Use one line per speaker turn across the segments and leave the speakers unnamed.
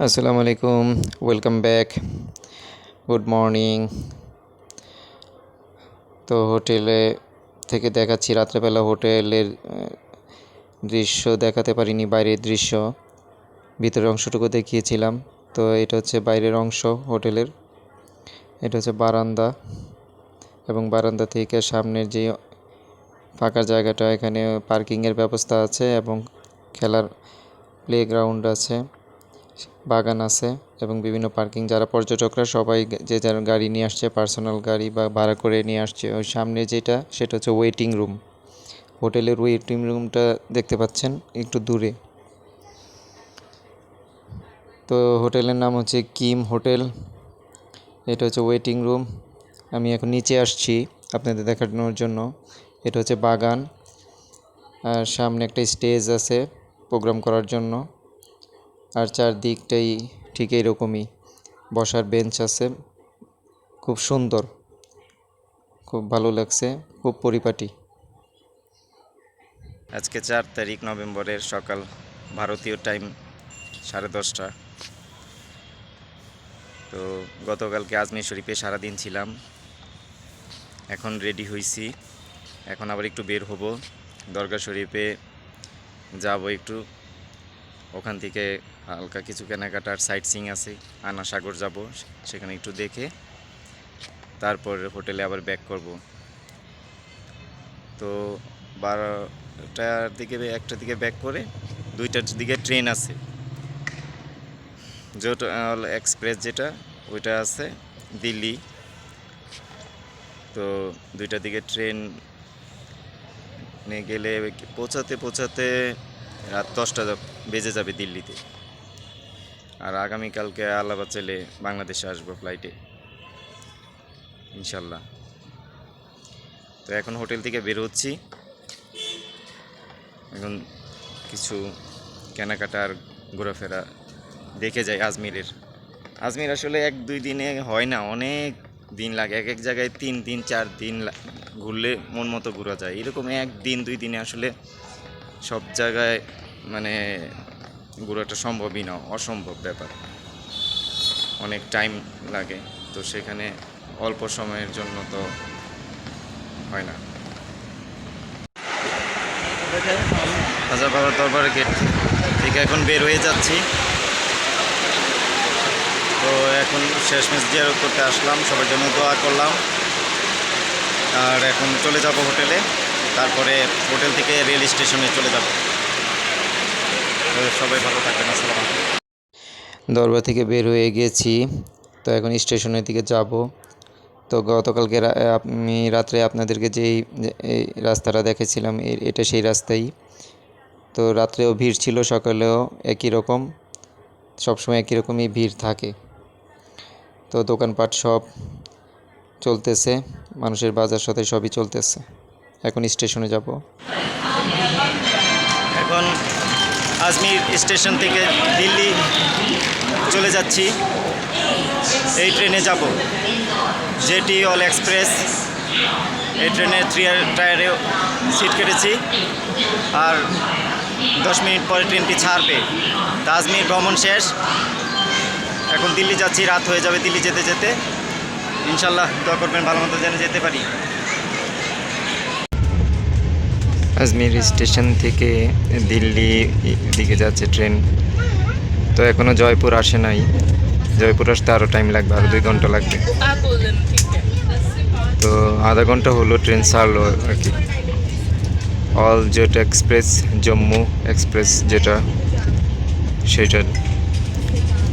আসসালামু আলাইকুম welcome back good morning তো হোটেলে থেকে দেখাচ্ছি রাত্রেবেলা হোটেলের দৃশ্য দেখাতে পারিনি, বাইরের দৃশ্য। ভিতরের অংশটুকু দেখিয়েছিলাম। তো এটা হচ্ছে বাইরের অংশ হোটেলের এটা হচ্ছে বারান্দা এবং বারান্দা থেকে সামনের যে ফাঁকা জায়গাটা, এখানে পার্কিংয়ের ব্যবস্থা আছে এবং খেলার প্লেগ্রাউন্ড আছে। বাগান আছে এবং বিভিন্ন পার্কিং, যারা পর্যটকরা সবাই যে যার গাড়ি নিয়ে আসছে, পার্সোনাল গাড়ি বা ভাড়া করে নিয়ে আসছে, ওই সামনে যেটা, সেটা হচ্ছে ওয়েটিং রুম হোটেলের ওয়েটিং রুমটা দেখতে পাচ্ছেন, একটু দূরে। তো হোটেলের নাম হচ্ছে কিম হোটেল। এটা হচ্ছে ওয়েটিং রুম আমি এখন নিচে আসছি আপনাদের দেখানোর জন্য। এটা হচ্ছে বাগান। আর সামনে একটা স্টেজ আছে প্রোগ্রাম করার জন্য। আর চারদিকটাই ঠিক এইরকমই বসার বেঞ্চ আছে। খুব সুন্দর। খুব ভালো লাগছে। খুব পরিপাটি।
আজকে চার তারিখ নভেম্বরের সকাল, ভারতীয় টাইম সাড়ে দশটা। তো গতকালকে আজমির শরীফে সারাদিন ছিলাম। এখন রেডি হইছি। এখন আবার একটু বের হব। দরগা শরীফে যাব একটু। ওখান থেকে হালকা কিছু কেনাকাটার সাইট সিং আছে আনা সাগর যাব, সেখানে একটু দেখে, তারপর হোটেলে আবার ব্যাক করব। তো বারোটার দিকে একটা দিকে ব্যাক করে, দুইটার দিকে ট্রেন আছে। যেটা এক্সপ্রেস যেটা, ওইটা আছে, দিল্লি। তো দুইটার দিকে ট্রেন গেলে পৌঁছাতে পৌঁছাতে রাত দশটা বেজে যাবে দিল্লিতে। আর আগামীকালকে আলাদা চলে বাংলাদেশে আসব ফ্লাইটে ইনশাল্লাহ। তো এখন হোটেল থেকে বের হচ্ছি। এখন কিছু কেনাকাটা আর ঘোরাফেরা দেখে যাই আজমিরের। আজমির আসলে এক দুই দিনে হয় না, অনেক দিন লাগে। এক এক জায়গায় তিন দিন, চার দিন ঘুরলে মন মতো ঘোরা যায়। এরকম এক দিন, দুই দিনে আসলে সব জায়গায় মানে ঘোরাটা সম্ভবই না, অসম্ভব ব্যাপার। অনেক টাইম লাগে, তো সেখানে অল্প সময়ের জন্য তো হয় না। রাজা বাবার দরবার গেট থেকে এখন বের হয়ে যাচ্ছি। তো এখন শেষমেশ জিয়ারত করতে আসলাম, সবার জন্য দোয়া করলাম। আর এখন চলে যাব হোটেলে, তারপরে হোটেল থেকে রেল স্টেশনে চলে যাব। সবাই ভালো থাকবেন আসসালাম
দরবার থেকে বের হয়ে গেছি তো এখন স্টেশনের দিকে যাব। তো গতকালকে আমি রাত্রে আপনাদেরকে যেই রাস্তাটা দেখেছিলাম এটা সেই রাস্তাই। তো রাত্রেও ভিড় ছিল সকালেও একই রকম সবসময় একই রকমই ভিড় থাকে। তো দোকানপাট সব চলতেছে মানুষের বাজার সাথে সবই চলতেছে। এখন স্টেশনে যাব।
এখন আজমির স্টেশন থেকে দিল্লি চলে যাচ্ছি। এই ট্রেনে যাব। জেটি অল এক্সপ্রেস, এই ট্রেনে থ্রি টায়ারে সিট কেটেছি। আর দশ মিনিট পরে ট্রেনটি ছাড়বে। তা আজমির ভ্রমণ শেষ। এখন দিল্লি যাচ্ছি, রাত হয়ে যাবে দিল্লি যেতে যেতে। ইনশাল্লাহ দোয়া করবেন, ভালো মতো যেন যেতে পারি।
আজমির স্টেশন থেকে দিল্লি দিকে যাচ্ছে ট্রেন। তো এখনও জয়পুর আসে নাই। জয়পুর আসতে আরও টাইম লাগবে আরও দুই ঘণ্টা লাগবে। তো আধা ঘণ্টা হলো ট্রেন ছাড়লো আর কি। অল জেট এক্সপ্রেস জম্মু এক্সপ্রেস যেটা, সেটা।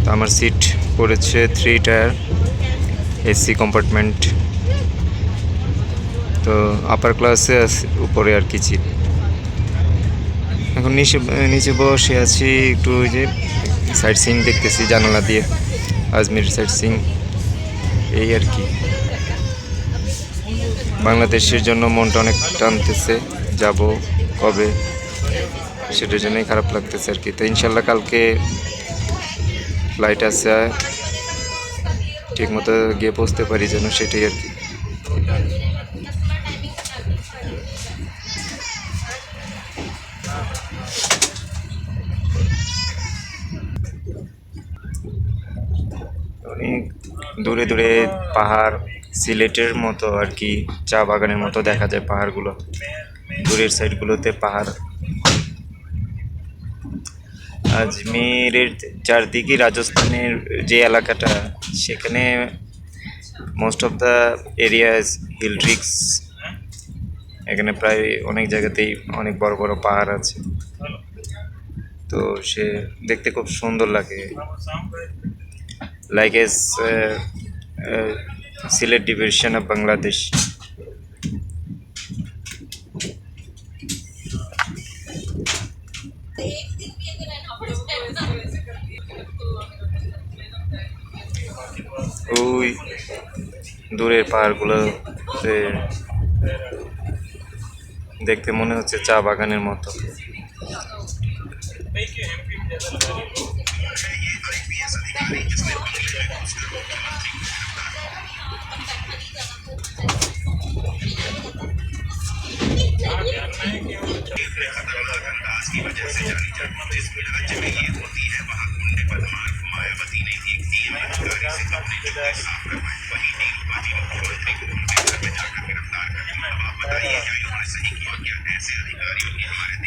তো আমার সিট পড়েছে থ্রি টায়ার এসি কম্পার্টমেন্ট তো আপার ক্লাসে উপরে আর কি ছিল এখন নিচে নিচে বসে আছি, একটু ওই যে সাইট সিং দেখতেছি, জানালা দিয়ে, আজমির সাইট সিং এই আর কি। বাংলাদেশের জন্য মনটা অনেক টানতেছে, যাব কবে? সেটার জন্যই খারাপ লাগতেছে আর কি। তো ইনশাল্লাহ কালকে ফ্লাইট আছে ঠিক মতো গিয়ে পৌঁছতে পারি যেন সেটাই আর কি।
দূরে দূরে পাহাড়, সিলেটের মতো আর কি, চা বাগানের মতো দেখা যায় পাহাড়গুলো। দূরের সাইডগুলোতে পাহাড়। আজমিরের চারদিকে রাজস্থানের যে এলাকাটা, সেখানে most of the areas hill tracts এখানে প্রায় অনেক জায়গাতেই অনেক বড় বড় পাহাড় আছে। তো সে দেখতে খুব সুন্দর লাগে। Like as Sylhet division of Bangladesh ওই দূরের পাহাড়গুলোতে দেখতে মনে হচ্ছে চা বাগানের মতো।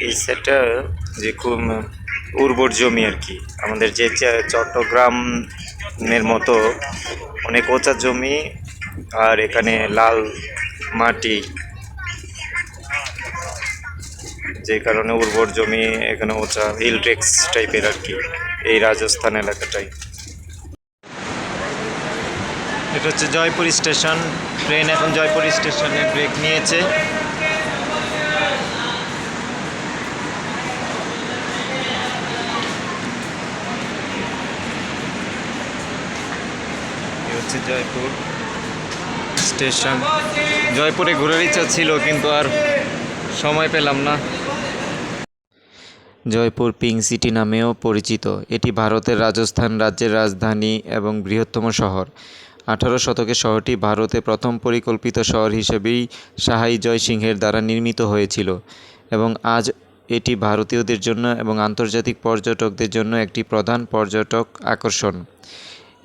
এই যে খুব উর্বর জমি আর কি। আমাদের যে চট্টগ্রামের মতো অনেক ওচা জমি আর এখানে লাল মাটি। যে কারণে উর্বর জমি এখানে উঁচা হিল ট্রেক্স টাইপের আর কি, এই রাজস্থান এলাকাটাই। এটা হচ্ছে জয়পুর স্টেশন। ট্রেন এখন জয়পুর স্টেশনে ব্রেক নিয়েছে। হচ্ছে জয়পুর। স্টেশন। জয়পুরে ঘোরার ইচ্ছা ছিল, কিন্তু আর সময় পেলাম না।
জয়পুর পিঙ্ক সিটি নামেও পরিচিত। এটি ভারতের রাজস্থান রাজ্যের রাজধানী এবং বৃহত্তম শহর। আঠারো শতকে শহরটি ভারতে প্রথম পরিকল্পিত শহর হিসেবেই সাহাই জয় সিংহের দ্বারা নির্মিত হয়েছিল এবং আজ এটি ভারতীয়দের জন্য এবং আন্তর্জাতিক পর্যটকদের জন্য একটি প্রধান পর্যটক আকর্ষণ।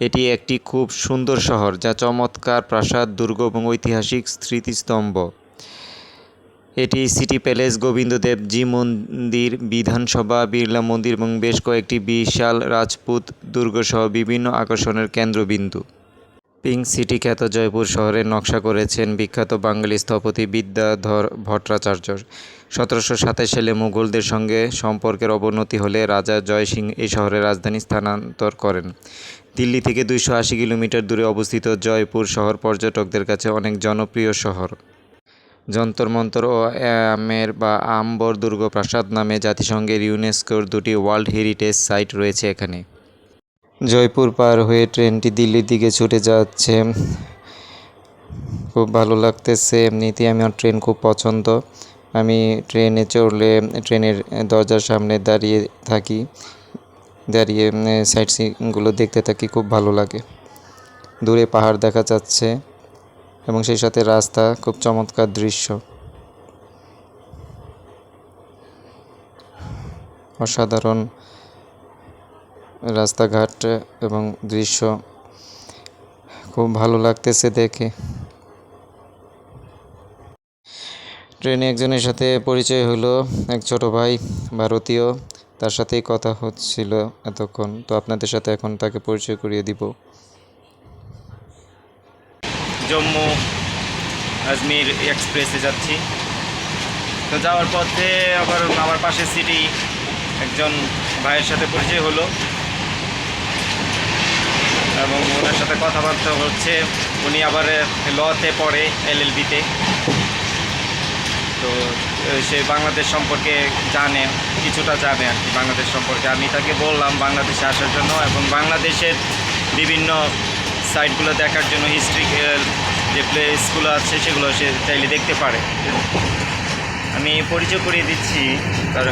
এটি একটি খুব সুন্দর শহর, যা চমৎকার প্রাসাদ, দুর্গ এবং ঐতিহাসিক স্মৃতিস্তম্ভ। এটি সিটি প্যালেস, গোবিন্দদেব জি মন্দির, বিধানসভা, বিড়লা মন্দির এবং বেশ কয়েকটি বিশাল রাজপুত দুর্গসহ বিভিন্ন আকর্ষণের কেন্দ্রবিন্দু। পিঙ্ক সিটি খ্যাত জয়পুর শহরের নকশা করেছেন বিখ্যাত বাঙালি স্থপতি বিদ্যাধর ভট্টাচার্য। সতেরোশো সাতাশ সালে মুঘলদের সঙ্গে সম্পর্কের অবনতি হলে রাজা জয় সিং এই শহরের রাজধানী স্থানান্তর করেন। দিল্লি থেকে দুইশো আশি কিলোমিটার দূরে অবস্থিত জয়পুর শহর পর্যটকদের কাছে অনেক জনপ্রিয় শহর। যন্তর মন্তর ও আমের বা আম্বর দুর্গ প্রাসাদ নামে জাতিসংঘের ইউনেস্কোর দুটি ওয়ার্ল্ড হেরিটেজ সাইট রয়েছে এখানে। জয়পুর পার হয়ে ট্রেনটি দিল্লির দিকে ছুটে যাচ্ছে। খুব ভালো লাগতেছে, এমনিতেই আমার ট্রেন খুব পছন্দ। আমি ট্রেনে চড়লে, ট্রেনের দরজার সামনে দাঁড়িয়ে থাকি, দাঁড়িয়ে সাইট সিনগুলো দেখতে থাকি, খুব ভালো লাগে। দূরে পাহাড় দেখা যাচ্ছে এবং সেই সাথে রাস্তা, খুব চমৎকার দৃশ্য। অসাধারণ রাস্তাঘাট এবং দৃশ্য। খুব ভালো লাগতেছে দেখে। ট্রেনে একজনের সাথে পরিচয় হলো, এক ছোট ভাই ভারতীয়। তার সাথেই কথা হচ্ছিল এতক্ষণ। তো আপনাদের সাথে এখন তাকে পরিচয় করিয়ে দিব।
জম্মু আজমির এক্সপ্রেসে যাচ্ছি। তো যাওয়ার পথে আবার আমার পাশের সিটি একজন ভাইয়ের সাথে পরিচয় হলো। এবং ওনার সাথে কথাবার্তা হচ্ছে, উনি আবার লতে পড়ে এল এলএলবিতে তো সে বাংলাদেশ সম্পর্কে জানে কিছুটা জানে আর কি বাংলাদেশ সম্পর্কে। আমি তাকে বললাম বাংলাদেশে আসার জন্য এবং বাংলাদেশের বিভিন্ন সাইটগুলো দেখার জন্য হিস্ট্রি যে প্লেসগুলো আছে সেগুলো সে চাইলে দেখতে পারে। আমি পরিচয় করিয়ে দিচ্ছি তার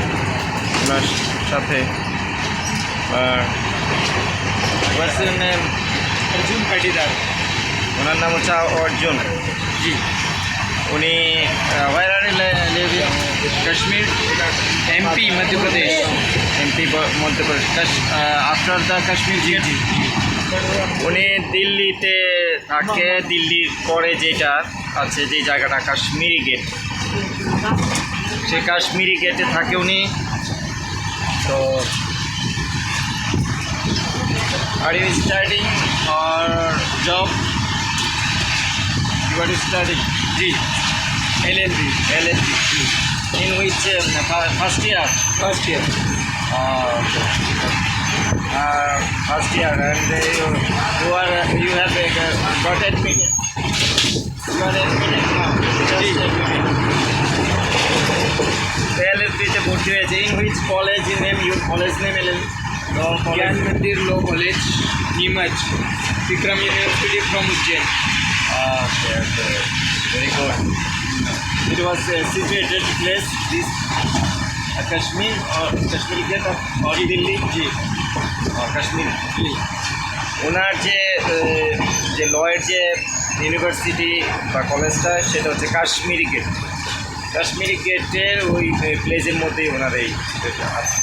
সাথে। ওনার নাম হচ্ছে অর্জুন।
জি।
উনি war Kashmir
MP Madhya Pradesh MP
Madhya Pradesh
after the Kashmir জি জি
উনি দিল্লিতে থাকে দিল্লির পরে যেটা আছে যে জায়গাটা কাশ্মীরি গেট সে কাশ্মীরি গেটে থাকে উনি তো are you studying or job you are starting
ji L L B
L S in which first year
first year
uh, first year and uh, you, you are you have uh, got admitted you are admitted now just admitted এলএলবিতে ভর্তি হয়েছে in which college name your college name L
Gyan Mandir law college Neemuch Vikram university from Ujjain
Okay, okay. Very good. It was uh, situated place, this uh, Kashmir or Kashmiri gate of or Delhi? জি or Kashmir? জি ওনার যে যে লয়ের যে university বা কলেজটা সেটা হচ্ছে কাশ্মীরি গেট কাশ্মীরি গেটের ওই প্লেসের মধ্যেই ওনার এই আছে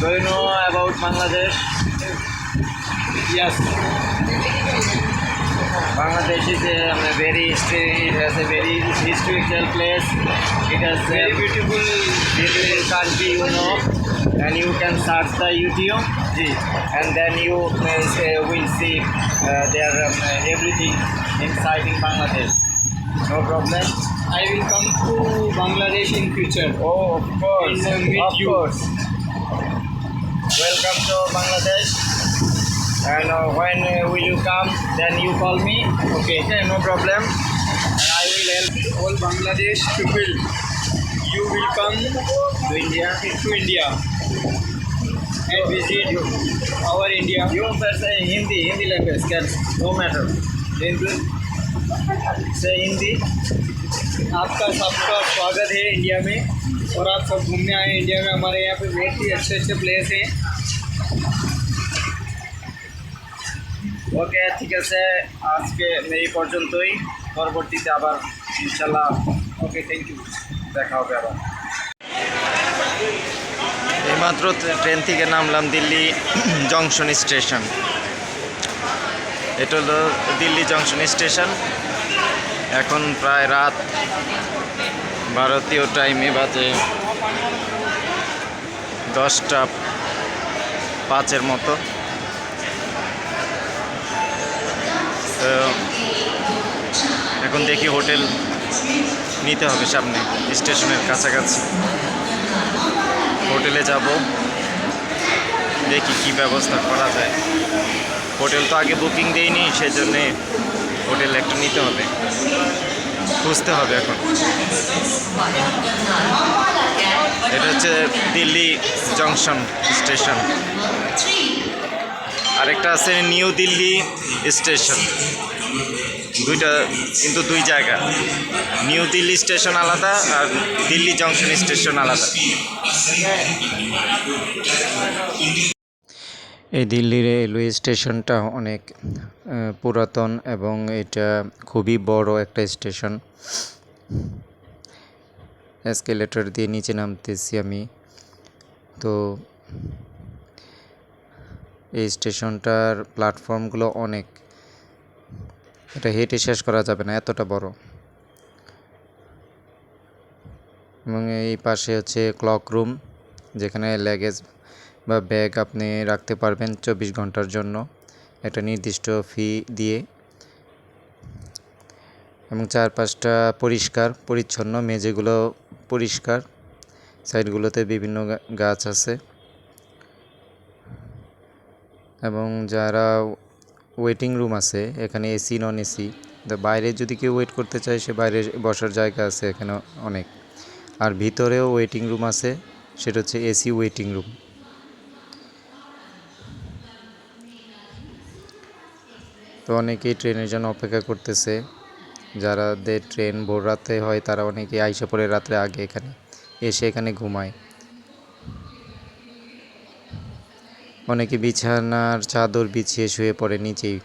Do you know about Bangladesh?
Yes
Bangladesh is a very history, has a very historical place. It has a
very beautiful,
beautiful country, you know. And you can search the YouTube, and then you will see uh, um, everything inside in Bangladesh. No problem.
I will come to Bangladesh in future.
Oh, of course.
Uh,
of
you.
course. Welcome to Bangladesh. And uh, when uh, will you come? Then you call me. Okay, okay no problem. And I will help
all Bangladesh people you will come
to India.
to India and visit our India.
You first say Hindi, Hindi language can no matter. Hindi. Say Hindi.
आपका सबका स्वागत है India में और आप सब घूमने आए इंडिया में हमारे यहाँ पे बहुत ही अच्छे अच्छे प्लेस हैं
ওকে, ঠিক আছে। আজকে এই পর্যন্তই। পরবর্তীতে আবার, ইনশাল্লাহ। ওকে থ্যাংক ইউ দেখা হবে আবার। এইমাত্র ট্রেন থেকে নামলাম দিল্লি জংশন স্টেশন। এটা হলো দিল্লি জংশন স্টেশন। এখন প্রায় রাত ভারতীয় টাইমে বাজে দশটা পাঁচের মতো তো এখন দেখি হোটেল নিতে হবে সামনে, স্টেশনের কাছাকাছি। হোটেলে যাব। দেখি কি ব্যবস্থা করা যায়। হোটেল তো আগে বুকিং দেইনি, সেজন্যে হোটেল একটা নিতে হবে। খুঁজতে হবে এখন। এটা হচ্ছে দিল্লি জংশন স্টেশন। আরেকটা আছে নিউ দিল্লি স্টেশন। দুইটা কিন্তু দুই জায়গা। নিউ দিল্লি স্টেশন আলাদা আর দিল্লি জংশন স্টেশন আলাদা।
এই দিল্লির রেলওয়ে স্টেশনটা অনেক পুরাতন এবং এটা খুবই বড় একটা স্টেশন। এসকেলেটর দিয়ে নিচে নামতেছি আমি। তো এই স্টেশনটার প্ল্যাটফর্মগুলো অনেক। এটা হেঁটে শেষ করা যাবে না, এতটা বড়। এবং এই পাশে হচ্ছে ক্লক রুম যেখানে ল্যাগেজ বা ব্যাগ আপনি রাখতে পারবেন চব্বিশ ঘণ্টার জন্য। একটা নির্দিষ্ট ফি দিয়ে। এবং চারপাশটা পরিষ্কার, পরিচ্ছন্ন, মেঝেগুলো পরিষ্কার। সাইডগুলোতে বিভিন্ন গাছ আছে। এবং যারা ওয়েটিং রুম আছে, এখানে এসি নন এসি বাইরে যদি কেউ ওয়েট করতে চায়, সে বাইরে বসার জায়গা আছে এখানে অনেক। আর ভিতরেও ওয়েটিং রুম আছে, সেটা হচ্ছে এসি ওয়েটিং রুম তো অনেকেই ট্রেনের জন্য অপেক্ষা করতেছে যারাদের ট্রেন ভোর রাতে হয়, তারা অনেকে আইসা পড়ে রাত্রে আগে এখানে, এসে এখানে ঘুমায়। অনেকে বিছানার চাদর বিছিয়ে শুয়ে পড়ে নিচেই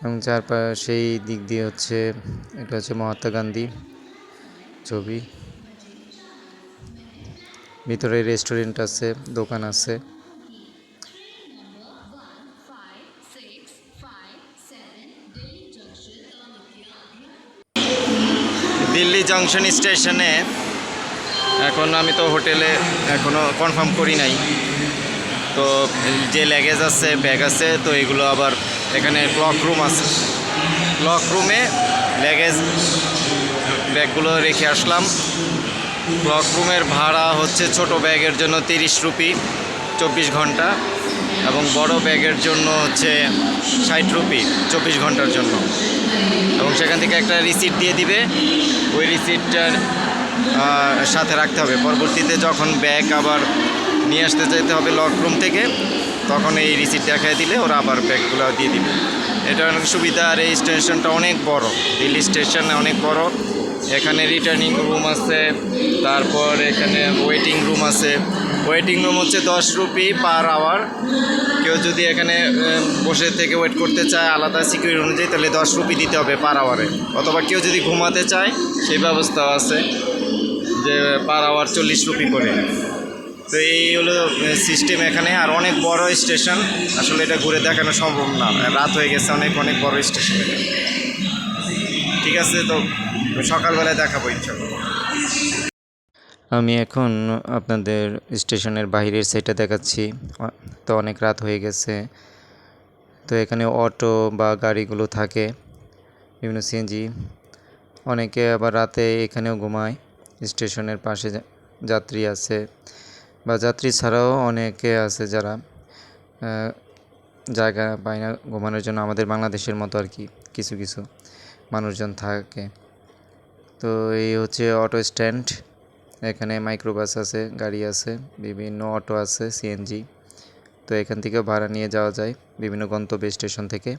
এবং চারপাশেই দিক দিয়ে হচ্ছে, এটা হচ্ছে মহাত্মা গান্ধী ছবি। ভিতরে রেস্টুরেন্ট আছে, দোকান আছে।
জংশন স্টেশনে এখন আমি তো হোটেলে এখনও কনফার্ম করি নাই। তো যে ল্যাগেজ আছে ব্যাগ আছে, তো এগুলো আবার এখানে ক্লক রুম আছে। ক্লক রুমে ল্যাগেজ ব্যাগগুলো রেখে আসলাম। ক্লক রুমের ভাড়া হচ্ছে ছোট ব্যাগের জন্য তিরিশ রুপি। চব্বিশ ঘণ্টা এবং বড় ব্যাগের জন্য হচ্ছে ষাট রুপি চব্বিশ ঘণ্টার জন্য। এবং সেখান থেকে একটা রিসিট দিয়ে দিবে। ওই রিসিটটার সাথে রাখতে হবে। পরবর্তীতে যখন ব্যাগ আবার নিয়ে আসতে যেতে হবে লক রুম থেকে, তখন এই রিসিট দেখায় দিলে ওরা আবার ব্যাগগুলো দিয়ে দিবে। এটা অনেক সুবিধা আর এই স্টেশনটা অনেক বড়। দিল্লি স্টেশন অনেক বড়। এখানে রিটার্নিং রুম আছে, তারপর এখানে ওয়েটিং রুম আছে। ওয়েটিং রুম হচ্ছে দশ রুপি পার আওয়ার কেউ যদি এখানে বসে থেকে ওয়েট করতে চায় আলাদা সিকিউরিটি অনুযায়ী তাহলে দশ রুপি দিতে হবে পার আওয়ারে অথবা কেউ যদি ঘুমাতে চায়, সেই ব্যবস্থাও আছে যে পার আওয়ার চল্লিশ রুপি করে। তো এই হলো সিস্টেম এখানে। আর অনেক বড় স্টেশন আসলে এটা ঘুরে দেখানো সম্ভব না। রাত হয়ে গেছে, অনেক অনেক বড় স্টেশন ঠিক আছে তো? সকালবেলায় দেখাবো ইনশাল্লাহ
আমি এখন আপনাদের স্টেশনের বাইরের সাইডটা দেখাচ্ছি। তো অনেক রাত হয়ে গেছে। তো এখানে অটো বা গাড়িগুলো থাকে, বিভিন্ন সিএনজি অনেকে আবার রাতে এখানেও ঘুমায়, স্টেশনের পাশে যাত্রী আছে। বা যাত্রী ছাড়াও অনেকে আছে যারা জায়গা পায় না ঘুমানোর জন্য। আমাদের বাংলাদেশের মতো আর কি, কিছু কিছু মানুষজন থাকে। তো এই হচ্ছে অটো স্ট্যান্ড। এখানে মাইক্রোবাস আছে, গাড়ি আছে, বিভিন্ন অটো আছে সিএনজি তো এখান থেকে ভাড়া নিয়ে যাওয়া যায় বিভিন্ন গন্তব্য স্টেশন থেকে।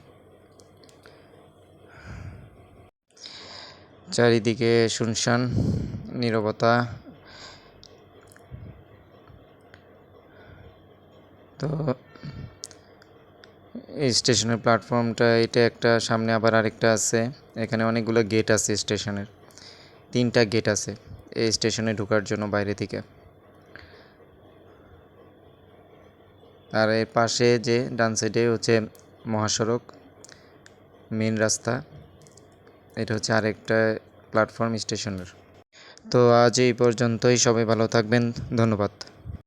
চারিদিকে শুনশান, নীরবতা। তো এই স্টেশনের প্ল্যাটফর্মটা, এটা একটা, সামনে আবার আরেকটা আছে। এখানে অনেকগুলো গেট আছে স্টেশনের। তিনটা গেট আছে এই স্টেশনে ঢোকার জন্য বাইরে থেকে। আর এর পাশে যে ডান সাইডে হচ্ছে মহাসড়ক মেন রাস্তা, এটা হচ্ছে আরেকটা প্ল্যাটফর্ম স্টেশনের তো আজ এই পর্যন্তই, সবাই ভালো থাকবেন, ধন্যবাদ।